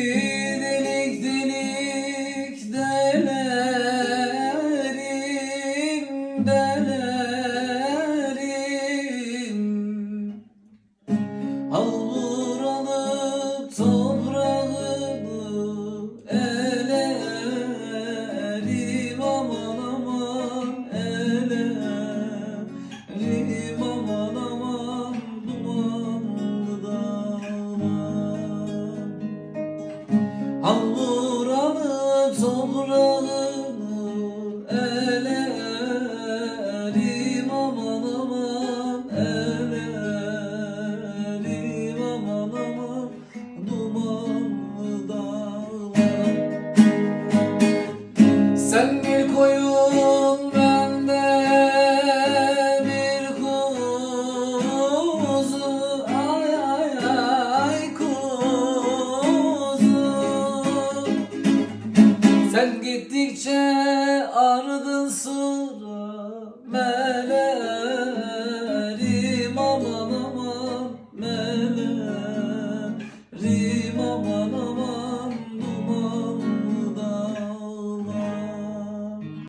Yeah. Buranı Sen gittikçe ağrıdın sıra